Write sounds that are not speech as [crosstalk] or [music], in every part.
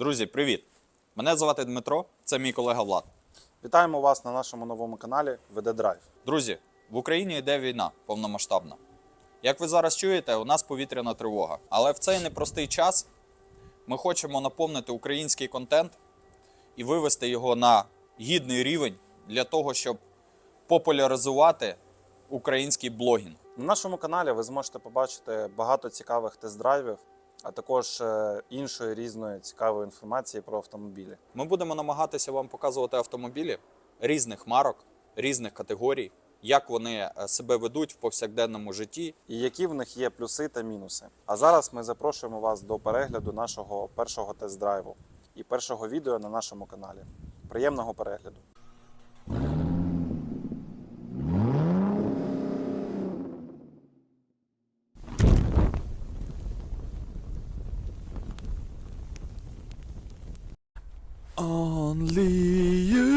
Друзі, привіт! Мене звати Дмитро, це мій колега Влад. Вітаємо вас на нашому новому каналі ВД Драйв. Друзі, в Україні йде війна повномасштабна. Як ви зараз чуєте, у нас повітряна тривога. Але в цей непростий час ми хочемо наповнити український контент і вивести його на гідний рівень для того, щоб популяризувати український блогінг. На нашому каналі ви зможете побачити багато цікавих тест-драйвів, а також е, іншої різної цікавої інформації про автомобілі. Ми будемо намагатися вам показувати автомобілі різних марок, різних категорій, як вони е, себе ведуть в повсякденному житті. І які в них є плюси та мінуси. А зараз ми запрошуємо вас до перегляду нашого першого тест-драйву і першого відео на нашому каналі. Приємного перегляду! Only you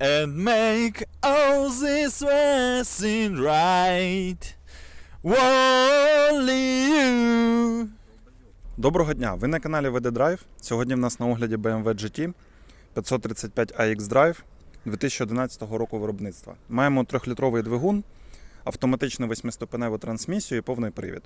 and make all this wasn't right. Only you. Доброго дня! Ви на каналі VD Drive. Сьогодні в нас на огляді BMW GT 535 AX Drive 2011 року виробництва. Маємо трьохлітровий двигун, автоматичну восьмиступеневу трансмісію і повний привід.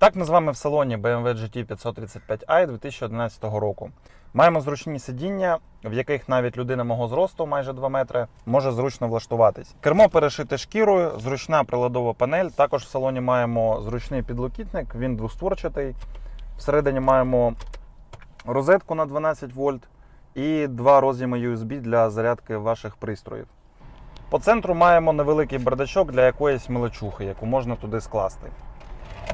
Так ми з вами в салоні BMW GT 535i 2011 року. Маємо зручні сидіння, в яких навіть людина мого зросту, майже 2 метри, може зручно влаштуватись. Кермо перешите шкірою, зручна приладова панель. Також в салоні маємо зручний підлокітник, він двостворчатий. Всередині маємо розетку на 12 вольт і два роз'єми USB для зарядки ваших пристроїв. По центру маємо невеликий бардачок для якоїсь мелочухи, яку можна туди скласти.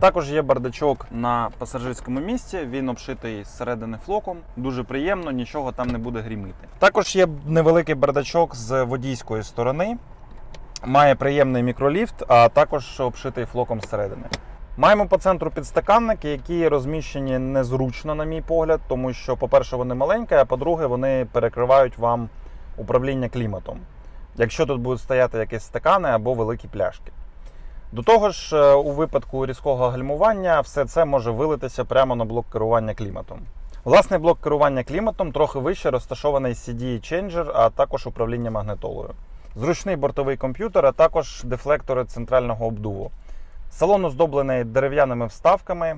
Також є бардачок на пасажирському місці. Він обшитий зсередини флоком. Дуже приємно, нічого там не буде грімити. Також є невеликий бардачок з водійської сторони. Має приємний мікроліфт, а також обшитий флоком зсередини. Маємо по центру підстаканники, які розміщені незручно, на мій погляд, тому що, по-перше, вони маленькі, а по-друге, вони перекривають вам управління кліматом. Якщо тут будуть стояти якісь стакани або великі пляшки. До того ж, е, у випадку різкого гальмування все це може вилитися прямо на блок керування кліматом. Власний блок керування кліматом трохи вище розташований CD Changer, а також управління магнитолою. Зручний бортовий комп'ютер, а також дефлектори центрального обдуву. Салон оздоблений дерев'яними вставками.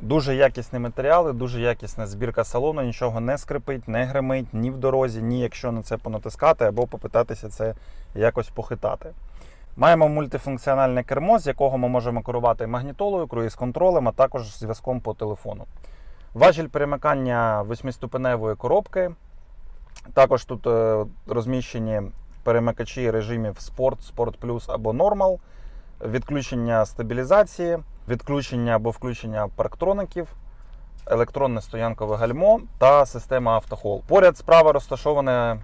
Дуже якісні матеріали, дуже якісна збірка салону, нічого не скрипить, не гримить ні в дорозі, ні якщо на це понатискати або попитатися це якось похитати. Маємо мультифункціональне кермо, з якого ми можемо керувати магнітолою, круїз-контролем, а також зв'язком по телефону. Важіль перемикання восьмиступеневої коробки. Також тут е, розміщені перемикачі режимів Sport, Sport Plus або Normal, відключення стабілізації, відключення або включення парктроників, електронне стоянкове гальмо та система автохол. Поряд справа розташоване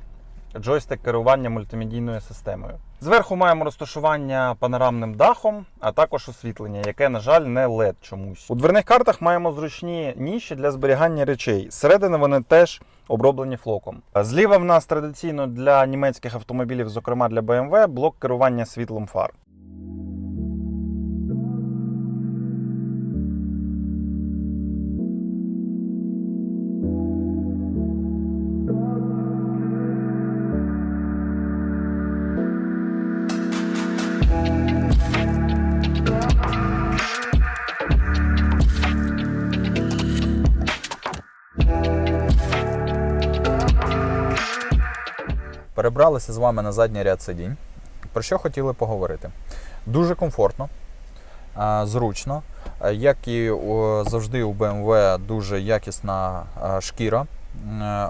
джойстик керування мультимедійною системою. Зверху маємо розташування панорамним дахом, а також освітлення, яке, на жаль, не LED чомусь. У дверних картах маємо зручні ніші для зберігання речей. Зсередини вони теж оброблені флоком. Зліва в нас традиційно для німецьких автомобілів, зокрема для BMW, блок керування світлом фар. Перебралися з вами на задній ряд сидінь. Про що хотіли поговорити? Дуже комфортно, зручно, як і завжди у BMW дуже якісна шкіра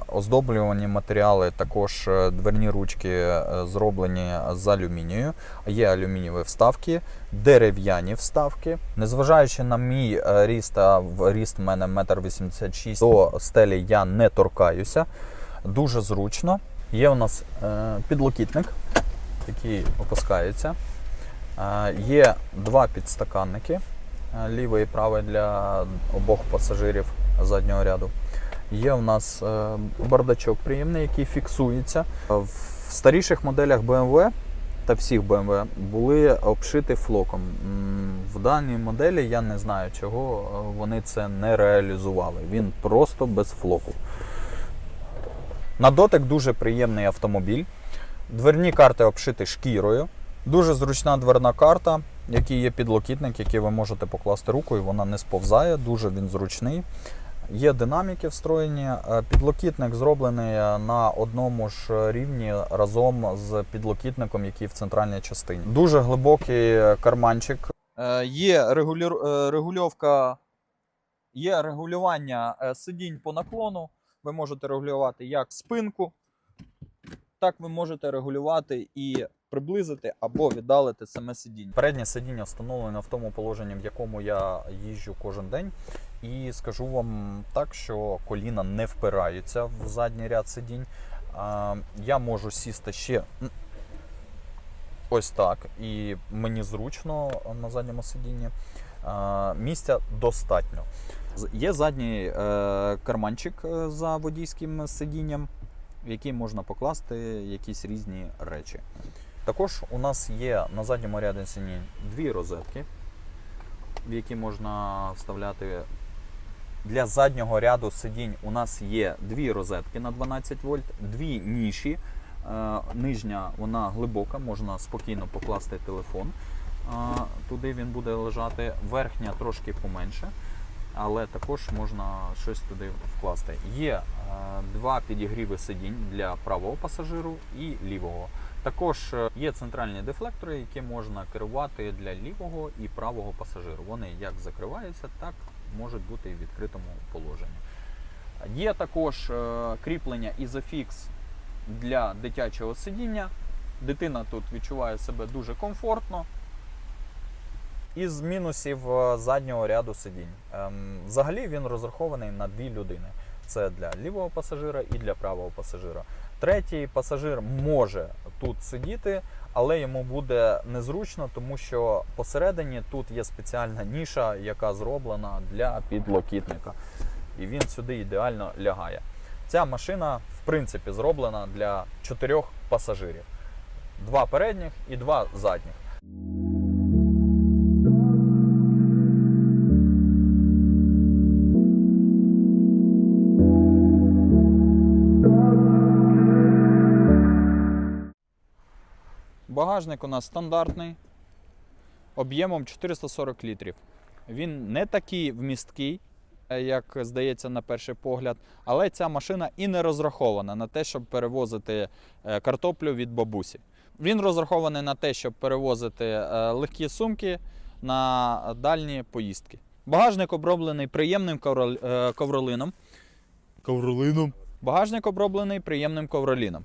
Оздоблювані матеріали, також е, дверні ручки е, зроблені з алюмінію. Є алюмінієві вставки, дерев'яні вставки. Незважаючи на мій е, ріст, а ріст в мене 1,86 м, до стелі я не торкаюся. Дуже зручно. Є у нас е, підлокітник, який опускається. Е, Є два підстаканники, е, лівий і правий для обох пасажирів заднього ряду. Є у нас бардачок приємний, який фіксується. В старіших моделях BMW та всіх BMW були обшиті флоком. В даній моделі я не знаю, чого вони це не реалізували. Він просто без флоку. На дотик дуже приємний автомобіль. Дверні карти обшиті шкірою. Дуже зручна дверна карта, в якій є підлокітник, який ви можете покласти руку, і вона не сповзає. Дуже він зручний. Є динаміки встроєні. Е, Підлокітник зроблений е, на одному ж рівні разом з підлокітником, який в центральній частині. Дуже глибокий е, карманчик. Є регульовка, є регулювання е, сидінь по наклону. Ви можете регулювати як спинку, так ви можете регулювати і приблизити або віддалити саме сидіння. Переднє сидіння встановлене в тому положенні, в якому я їжджу кожен день. І скажу вам так, що коліна не впираються в задній ряд сидінь. Я можу сісти ще ось так, і мені зручно на задньому сидінні. Місця достатньо. Є задній е, карманчик е, за водійським сидінням, в який можна покласти якісь різні речі. Також у нас є на задньому ряді сидінь дві розетки, в які можна вставляти. Для заднього ряду сидінь у нас є дві розетки на 12 вольт, дві ніші. Е, Нижня вона глибока, можна спокійно покласти телефон. е, Туди він буде лежати. Верхня трошки поменше, але також можна щось туди вкласти. Є е, два підігріви сидінь для правого пасажиру і лівого. Також е, є центральні дефлектори, які можна керувати для лівого і правого пасажиру. Вони як закриваються, так можуть бути і в відкритому положенні. Є також е, кріплення Isofix для дитячого сидіння. Дитина тут відчуває себе дуже комфортно. Із мінусів е, заднього ряду сидінь. Ем, Взагалі він розрахований на дві людини. Це для лівого пасажира і для правого пасажира. Третій пасажир може тут сидіти, але йому буде незручно, тому що посередині тут є спеціальна ніша, яка зроблена для підлокітника. І він сюди ідеально лягає. Ця машина, в принципі, зроблена для чотирьох пасажирів: два передніх і два задніх. Багажник у нас стандартний, об'ємом 440 літрів. Він не такий вмісткий, е, як здається на перший погляд, але ця машина і не розрахована на те, щоб перевозити е, картоплю від бабусі. Він розрахований на те, щоб перевозити е, легкі сумки на дальні поїздки. Багажник оброблений приємним ковролином. Ковролином. Багажник оброблений приємним ковроліном.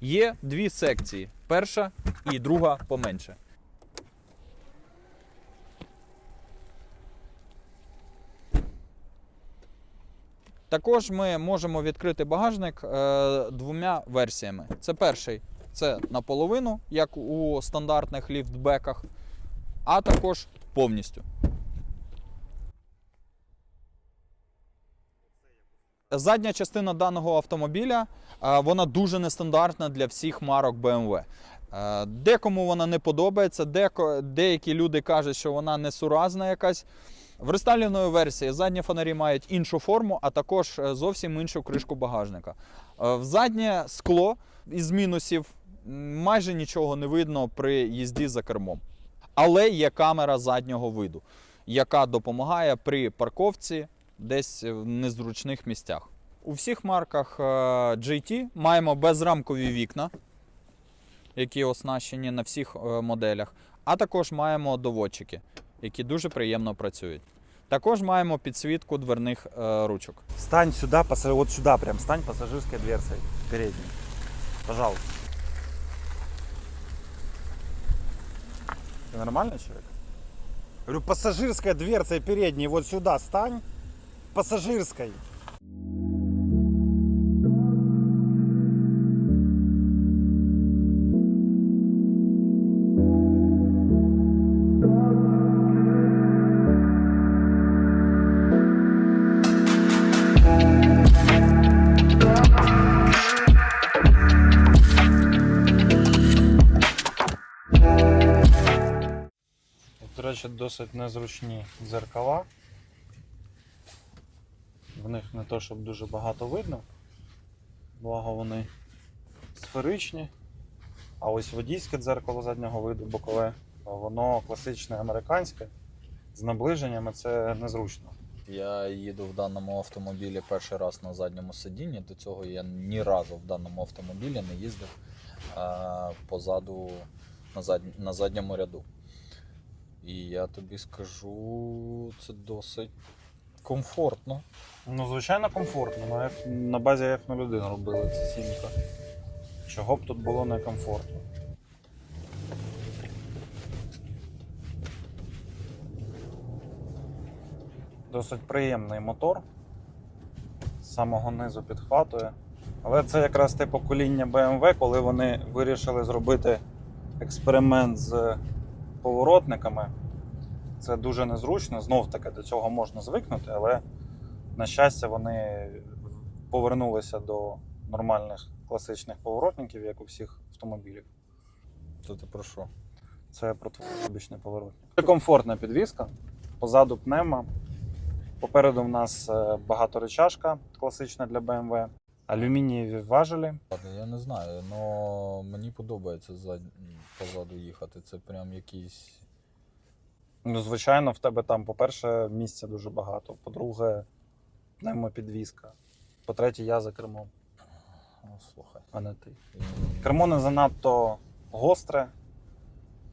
Є дві секції: перша і друга поменше. Також ми можемо відкрити багажник е, двома версіями. Це перший це наполовину, як у стандартних ліфтбеках, а також повністю. Задня частина даного автомобіля е, вона дуже нестандартна для всіх марок BMW. Е, Декому вона не подобається, деко, деякі люди кажуть, що вона несуразна якась. В рестайлівної версії задні фонарі мають іншу форму, а також е, зовсім іншу кришку багажника. В заднє скло із мінусів майже нічого не видно при їзді за кермом. Але є камера заднього виду, яка допомагає при парковці десь в незручних місцях. У всіх марках е, GT маємо безрамкові вікна, які оснащені на всіх е, моделях, а також маємо доводчики, які дуже приємно працюють. Також маємо підсвітку дверних е, ручок. Стань сюда, пасса- вот сюда прям, стань пассажирской дверцей передней. Пожалуйста. Ты нормальный человек? Говорю, пассажирская дверца передней вот сюда стань. Пассажирской. До досить незручні дзеркала. В них не то, щоб дуже багато видно. Благо вони сферичні. А ось водійське дзеркало заднього виду бокове, воно класичне американське. З наближеннями це незручно. Я їду в даному автомобілі перший раз на задньому сидінні. До цього я ні разу в даному автомобілі не їздив а, позаду на, зад... на задньому ряду. І я тобі скажу, це досить комфортно. Ну, звичайно, комфортно. На, на базі F01 робили це сімка. Чого б тут було некомфортно? Досить приємний мотор. З самого низу підхватує. Але це якраз те покоління BMW, коли вони вирішили зробити експеримент з поворотниками. Це дуже незручно. Знов таки до цього можна звикнути, але на щастя, вони повернулися до нормальних класичних поворотників, як у всіх автомобілів. Це ти про що? Це протибічний поворотник. Це комфортна підвізка. Позаду пневма. Попереду в нас е, багаторечашка класична для BMW. Алюмінієві важелі. Я не знаю, але мені подобається позаду їхати. Це прям якийсь. Ну, звичайно, в тебе там, по-перше, місця дуже багато. По-друге, пневмопідвізка. По-третє, я за кермом, Ну, слухай. а не ти. Кермо не занадто гостре.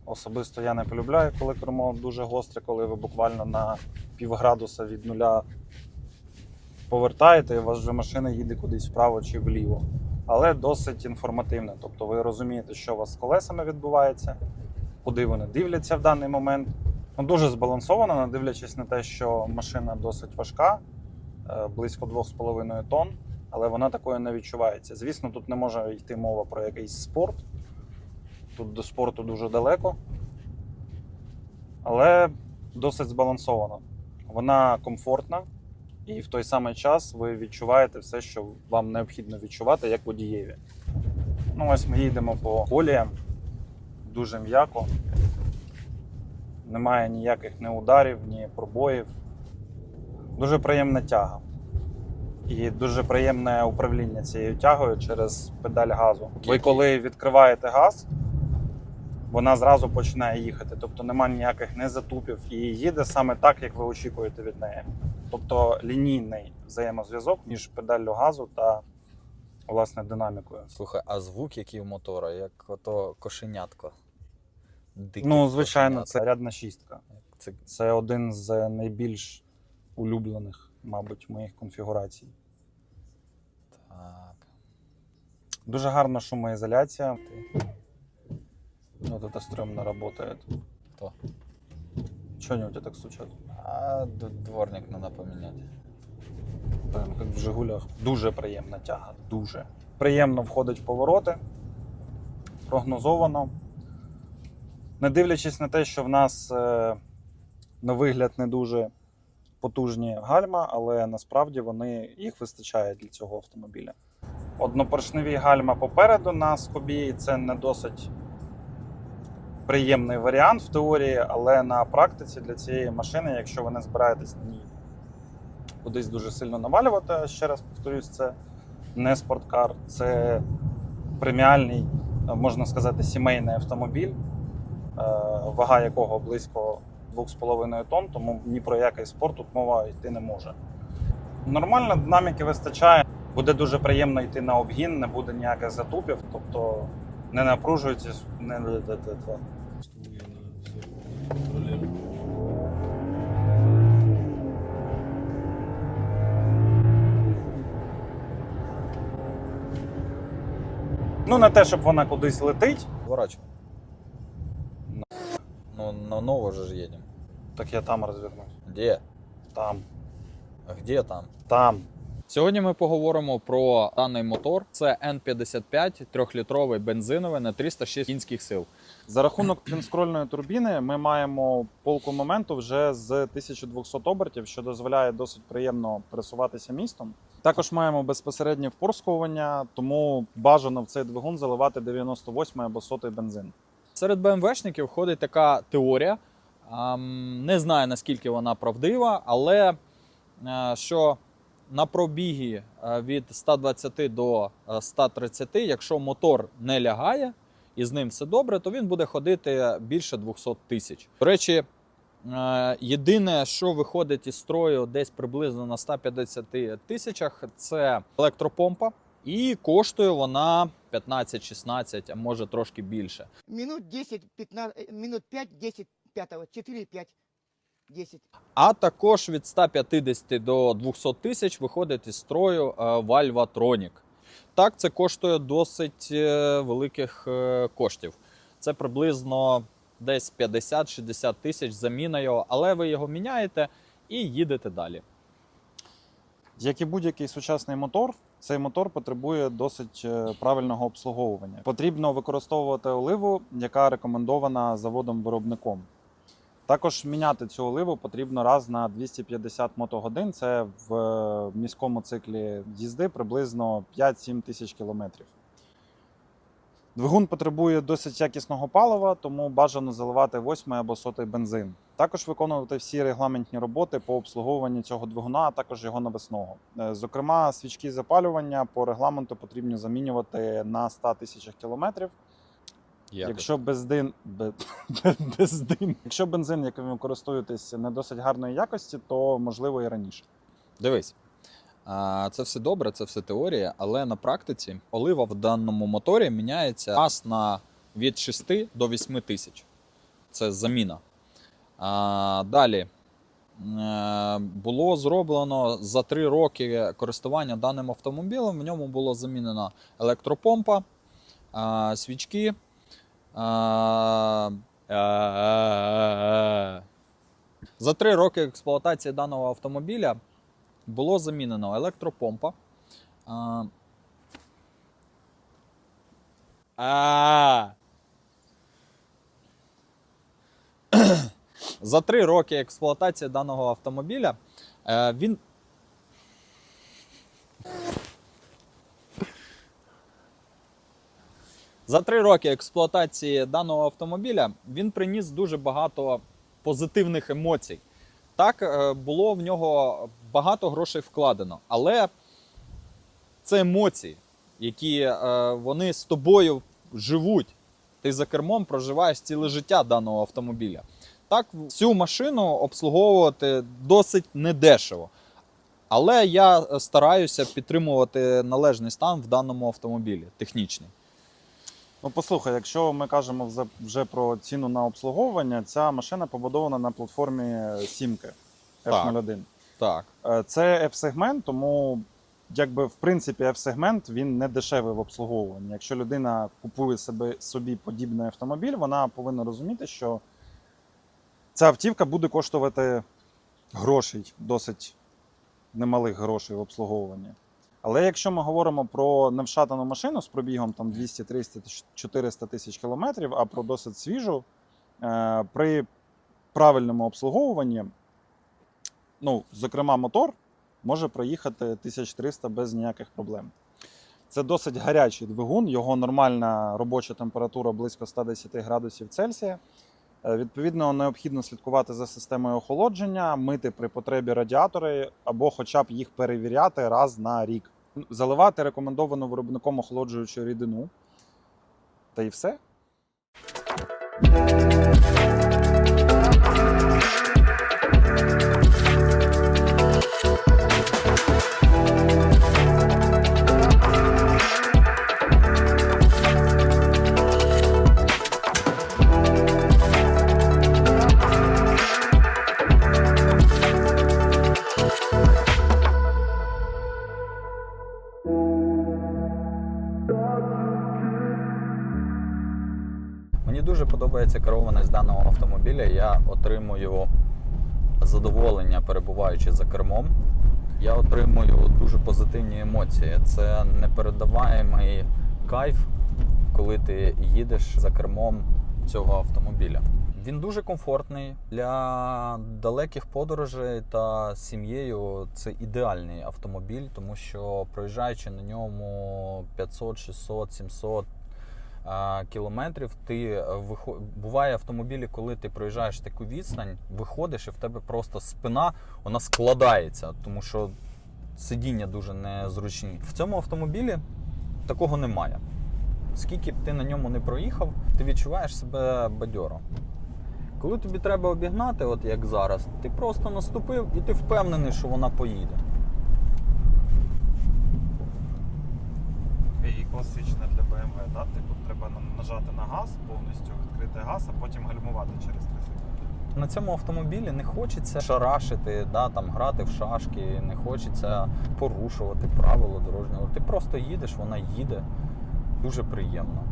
Особисто я не полюбляю, коли кермо дуже гостре, коли ви буквально на півградуса від нуля повертаєте, і у вас вже машина їде кудись вправо чи вліво. Але досить інформативне. Тобто ви розумієте, що у вас з колесами відбувається, куди вони дивляться в даний момент. Ну, дуже збалансовано, не дивлячись на те, що машина досить важка, е, близько 2,5 тонн але вона такою не відчувається. Звісно, тут не може йти мова про якийсь спорт. Тут до спорту дуже далеко. Але досить збалансовано. Вона комфортна, і в той самий час ви відчуваєте все, що вам необхідно відчувати, як водієві. Ну, ось ми їдемо по коліям дуже м'яко. Немає ніяких ні ударів, ні пробоїв. Дуже приємна тяга. І дуже приємне управління цією тягою через педаль газу. Ви коли відкриваєте газ, вона зразу починає їхати. Тобто немає ніяких не затупів і їде саме так, як ви очікуєте від неї. Тобто лінійний взаємозв'язок між педаллю газу та власне динамікою. Слухай, а звук який у мотора, як ото кошенятко. Дике Ну, звичайно, це рядна шістка. Це Це один з найбільш улюблених, мабуть, моїх конфігурацій. так. Дуже гарна шумоізоляція. Вот это стрёмно работает. Чего они у тебя так стучат? А дворник треба поміняти. Прям як в Жигулях. Дуже приємна тяга. Дуже. Приємно входить в повороти. Прогнозовано. Не дивлячись на те, що в нас е, на вигляд не дуже потужні гальма, але насправді вони їх вистачає для цього автомобіля. Однопоршневі гальма попереду на скобі це не досить приємний варіант в теорії, але на практиці для цієї машини, якщо ви не збираєтесь на ній кудись дуже сильно навалювати, ще раз повторюсь, це не спорткар, це преміальний, е, можна сказати, сімейний автомобіль, Е, вага якого близько 2,5 тонн, тому ні про який спорт тут мова йти не може. Нормально динаміки вистачає, буде дуже приємно йти на обгін, не буде ніяких затупів, тобто не напружуйтесь, не Ну, не те, щоб вона кудись летить. Зворачуємо. Ну, на ново же едем. Так я там розвернусь. Де? Там. А Где там? Там. Сьогодні ми поговоримо про даний мотор. Це N55 трьохлітровий бензиновий на 306 кінських сил. За рахунок твінскрольної турбіни ми маємо полку моменту вже з 1200 обертів, що дозволяє досить приємно пересуватися містом. Також маємо безпосереднє впорскування, тому бажано в цей двигун заливати 98 або 100 бензин. Серед БМВшників ходить така теорія. Не знаю наскільки вона правдива, але е, що на пробігі е, від 120 до е, 130, якщо мотор не лягає і з ним все добре, то він буде ходити більше 200 тисяч. До речі, е, єдине, що виходить із строю десь приблизно на 150 тисячах, це електропомпа. І коштує вона 15-16, а може трошки більше. Минут 10, 15, э, минут 5, 10, 5, 4, 5, 10. А також від 150 до 200 тисяч виходить із строю е, Valvatronic. Так, це коштує досить е, великих е, коштів. Це приблизно десь 50-60 тисяч заміна його, але ви його міняєте і їдете далі. Як і будь-який сучасний мотор, цей мотор потребує досить е, правильного обслуговування. Потрібно використовувати оливу, яка рекомендована заводом-виробником. Також міняти цю оливу потрібно раз на 250 мотогодин. Це в е, міському циклі їзди приблизно 5-7 тисяч кілометрів. Двигун потребує досить якісного палива, тому бажано заливати 8 або 100 бензин. Також виконувати всі регламентні роботи по обслуговуванню цього двигуна, а також його навесного. Е, Зокрема, свічки запалювання по регламенту потрібно замінювати на 100 тисячах кілометрів. Якщо бездин, бе- [laughs] бездин, якщо бензин, яким ви користуєтесь, не досить гарної якості, то можливо і раніше. Дивись, це все добре, це все теорія, але на практиці олива в даному моторі міняється раз на від 6 до 8 тисяч. Це заміна. Далі. Е, Було зроблено за 3 роки користування даним автомобілем. В ньому було замінена електропомпа, свічки. е, За 3 роки експлуатації даного автомобіля було замінено електропомпа. А... А... [clears throat] За три роки експлуатації даного автомобіля е, він. За три роки експлуатації даного автомобіля він приніс дуже багато позитивних емоцій. Так, е, було в нього багато грошей вкладено, але це емоції, які е, вони з тобою живуть. Ти за кермом проживаєш ціле життя даного автомобіля. Так, цю машину обслуговувати досить недешево. Але я е, стараюся підтримувати належний стан в даному автомобілі, технічний. Ну, послухай, якщо ми кажемо вже- про ціну на обслуговування, ця машина побудована на платформі Сімки F01. Так. Е, Це F-сегмент, тому якби в принципі F-сегмент він не дешевий в обслуговуванні. Якщо людина купує себе, собі подібний автомобіль, вона повинна розуміти, що ця автівка буде коштувати грошей, досить немалих грошей в обслуговуванні. Але якщо ми говоримо про невшатану машину з пробігом там 200, 300, 400 тисяч кілометрів, а про досить свіжу, е, при правильному обслуговуванні, ну, зокрема, мотор може проїхати 1300 без ніяких проблем. Це досить гарячий двигун, його нормальна робоча температура близько 110 градусів Цельсія. Е, Відповідно, необхідно слідкувати за системою охолодження, мити при потребі радіатори або хоча б їх перевіряти раз на рік. Заливати рекомендовано виробником охолоджуючу рідину. Та й все. Подобається керованість даного автомобіля. Я отримую задоволення, перебуваючи за кермом. Я отримую дуже позитивні емоції. Це непередаваємий кайф, коли ти їдеш за кермом цього автомобіля. Він дуже комфортний для далеких подорожей та сім'єю. Це ідеальний автомобіль, тому що проїжджаючи на ньому 500, 600, 700 а, кілометрів, ти вихо... буває автомобілі, коли ти проїжджаєш таку відстань, виходиш і в тебе просто спина вона складається, тому що сидіння дуже незручні. В цьому автомобілі такого немає. Скільки б ти на ньому не проїхав, ти відчуваєш себе бадьоро. Коли тобі треба обігнати, от як зараз, ти просто наступив і ти впевнений, що вона поїде. І класичне для BMW, да? Типу треба нажати на газ повністю, відкрити газ, а потім гальмувати через 3 секунди. На цьому автомобілі не хочеться шарашити, да, там, грати в шашки, не хочеться порушувати правила дорожнього. Ти просто їдеш, вона їде. Дуже приємно,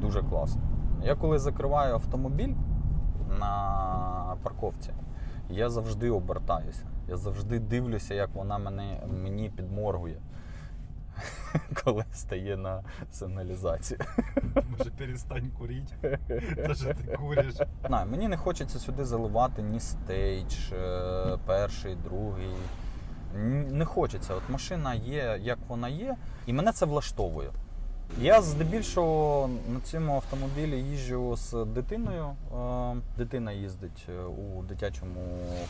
дуже класно. Я коли закриваю автомобіль на парковці, я завжди обертаюся. Я завжди дивлюся, як вона мене, мені підморгує, [laughs] коли стає на сигналізацію. [laughs] Може перестань курити, Даже ти куриш. На, мені не хочеться сюди заливати ні стейдж, е, перший, другий. Не хочеться. От машина є, як вона є, і мене це влаштовує. Я здебільшого на цьому автомобілі їжджу з дитиною. Е, Дитина їздить е, у дитячому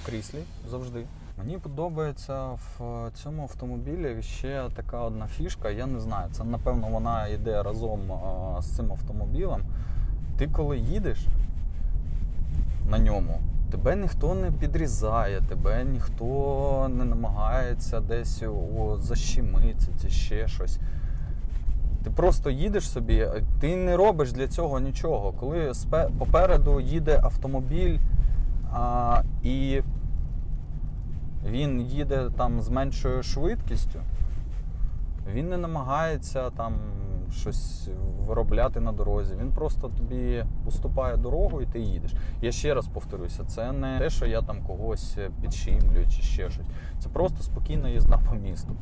кріслі завжди. Мені подобається в цьому автомобілі ще така одна фішка. Я не знаю, це напевно вона йде разом е, з цим автомобілем. Ти коли їдеш на ньому, тебе ніхто не підрізає, тебе ніхто не намагається десь защемити чи ще щось. Ти просто їдеш собі, ти не робиш для цього нічого. Коли попереду їде автомобіль а, і він їде там з меншою швидкістю, він не намагається там щось виробляти на дорозі. Він просто тобі уступає дорогу і ти їдеш. Я ще раз повторюся, це не те, що я там когось підшимлюю чи ще щось. Це просто спокійна їзда по місту,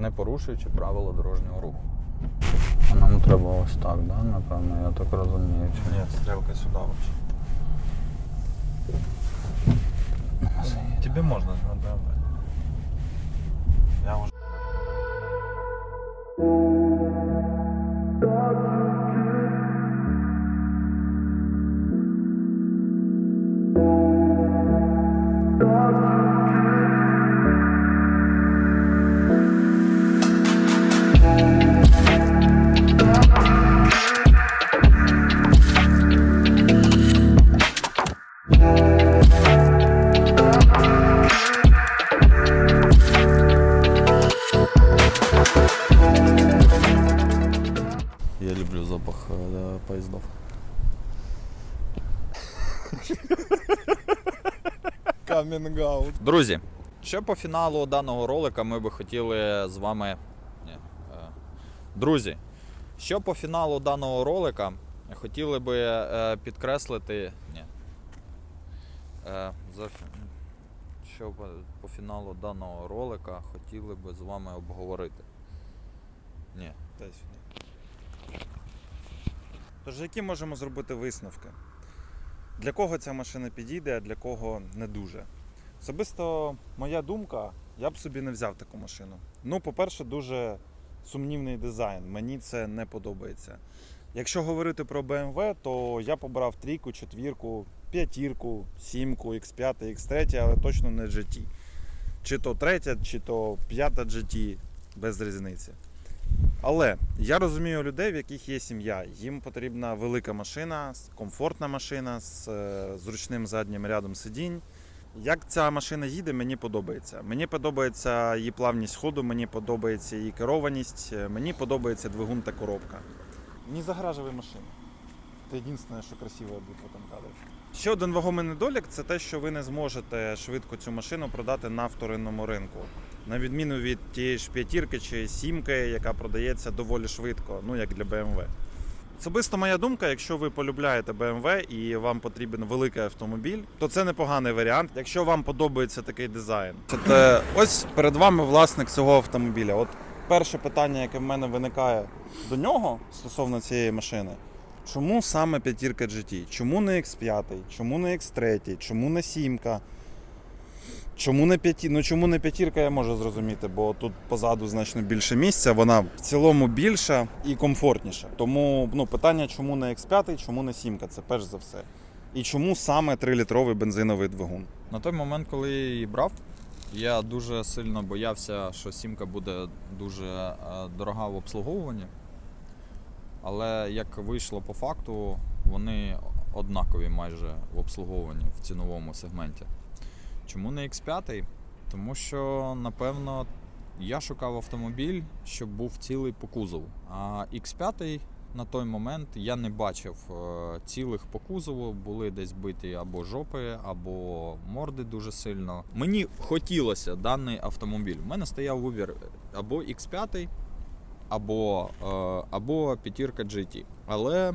не порушуючи правила дорожнього руху. Нам треба ось так, да? напевно, я так розумію. Чи... Ні, стрілка сюди вообще. Тебе можна на BMW. Я уже. Камінг-аут. Друзі, ще по фіналу даного ролика ми би хотіли з вами. Ні, е, Друзі, що по фіналу даного ролика хотіли би е, підкреслити. Ні. Е, Що по, по фіналу даного ролика хотіли би з вами обговорити. Ні. Тож, які можемо зробити висновки? Для кого ця машина підійде, а для кого не дуже? Особисто моя думка, я б собі не взяв таку машину. Ну, по-перше, дуже сумнівний дизайн. Мені це не подобається. Якщо говорити про BMW, то я побрав трійку, четвірку, п'ятірку, сімку, X5, X3, але точно не GT. Чи то третя, чи то п'ята GT, без різниці. Але я розумію людей, в яких є сім'я. Їм потрібна велика машина, комфортна машина з е, зручним заднім рядом сидінь. Як ця машина їде, мені подобається. Мені подобається її плавність ходу, мені подобається її керованість, е, мені подобається двигун та коробка. Не загражує машина. Це єдине, що красиве буде в кадрі. Ще один вагомий недолік це те, що ви не зможете швидко цю машину продати на вторинному ринку. На відміну від тієї ж п'ятірки чи сімки, яка продається доволі швидко, ну як для BMW. Особисто моя думка, якщо ви полюбляєте BMW і вам потрібен великий автомобіль, то це непоганий варіант, якщо вам подобається такий дизайн. Це ось перед вами власник цього автомобіля. От перше питання, яке в мене виникає до нього стосовно цієї машини. Чому саме п'ятірка GT? Чому не X5? Чому не X3? Чому не сімка? Чому не п'яті... Ну чому не п'ятірка, я можу зрозуміти, бо тут позаду значно більше місця, вона в цілому більша і комфортніша. Тому ну, питання, чому не X5, чому не сімка, це перш за все. І чому саме 3-літровий бензиновий двигун? На той момент, коли я її брав, я дуже сильно боявся, що сімка буде дуже е, дорога в обслуговуванні. Але як вийшло по факту, вони однакові майже в обслуговуванні в ціновому сегменті. Чому не X5? Тому що, напевно, я шукав автомобіль, щоб був цілий по кузову. А X5 на той момент я не бачив е, цілих по кузову, були десь биті або жопи, або морди дуже сильно. Мені хотілося даний автомобіль. У мене стояв вибір або X5, або, е, або п'ятірка GT. Але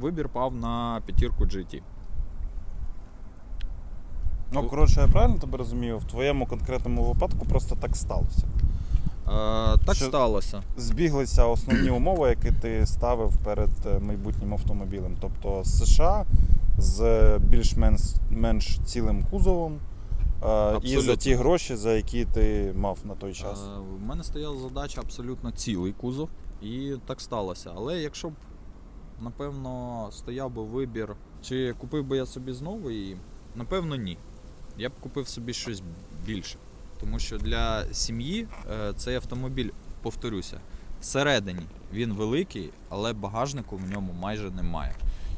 вибір пав на п'ятірку GT. Ну, коротше, я правильно тебе розумію, в твоєму конкретному випадку просто так сталося. Е, так Що- сталося. Збіглися основні умови, які ти ставив перед е, майбутнім автомобілем. Тобто з США з більш-менш менш цілим кузовом е, і за Абсолютно. ті гроші, за які ти мав на той час. Е, У мене стояла задача абсолютно цілий кузов, і так сталося. Але якщо б, напевно, стояв би вибір, чи купив би я собі знову її, напевно, ні. Я б купив собі щось більше. Тому що для сім'ї е, цей автомобіль, повторюся, всередині він великий, але багажнику в ньому майже немає.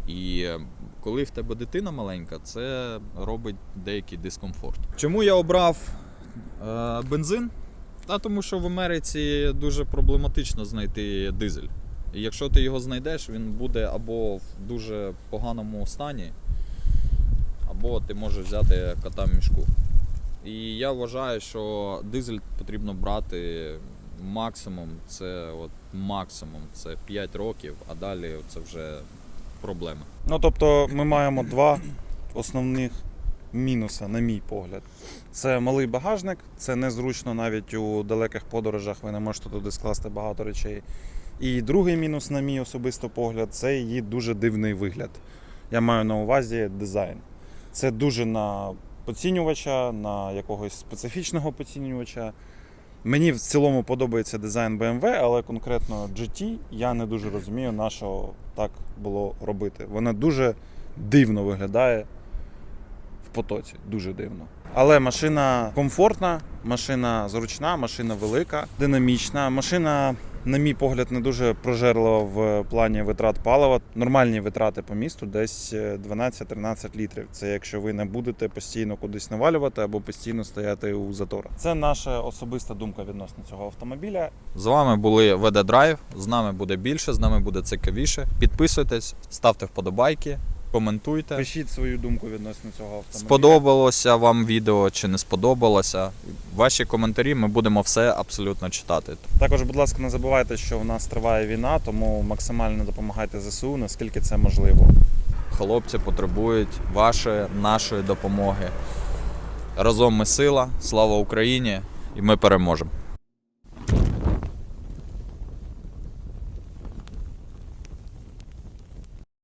І е, коли в тебе дитина маленька, це робить деякий дискомфорт. Чому я обрав е, бензин? Та тому що в Америці дуже проблематично знайти дизель. І якщо ти його знайдеш, він буде або в дуже поганому стані, або ти можеш взяти кота в мішку. І я вважаю, що дизель потрібно брати максимум, це от максимум це 5 років, а далі це вже проблеми. Ну тобто, ми маємо два основних мінуси, на мій погляд. Це малий багажник, це незручно навіть у далеких подорожах, ви не можете туди скласти багато речей. І другий мінус, на мій особисто погляд, це її дуже дивний вигляд. Я маю на увазі дизайн. Це дуже на поцінювача, на якогось специфічного поцінювача. Мені в цілому подобається дизайн BMW, але конкретно GT я не дуже розумію, на що так було робити. Вона дуже дивно виглядає в потоці, дуже дивно. Але машина комфортна, машина зручна, машина велика, динамічна. Машина, на мій погляд, не дуже прожерлива в плані витрат палива. Нормальні витрати по місту десь е, 12-13 літрів. Це якщо ви не будете постійно кудись навалювати або постійно стояти у заторах. Це наша особиста думка відносно цього автомобіля. З вами були ВД Драйв. З нами буде більше, з нами буде цікавіше. Підписуйтесь, ставте вподобайки, коментуйте. Пишіть свою думку відносно цього автомобіля. Сподобалося вам відео чи не сподобалося. Ваші коментарі ми будемо все абсолютно читати. Також, будь ласка, не забувайте, що в нас триває війна, тому максимально допомагайте ЗСУ, наскільки це можливо. Хлопці потребують вашої, нашої допомоги. Разом ми сила, слава Україні, і ми переможемо.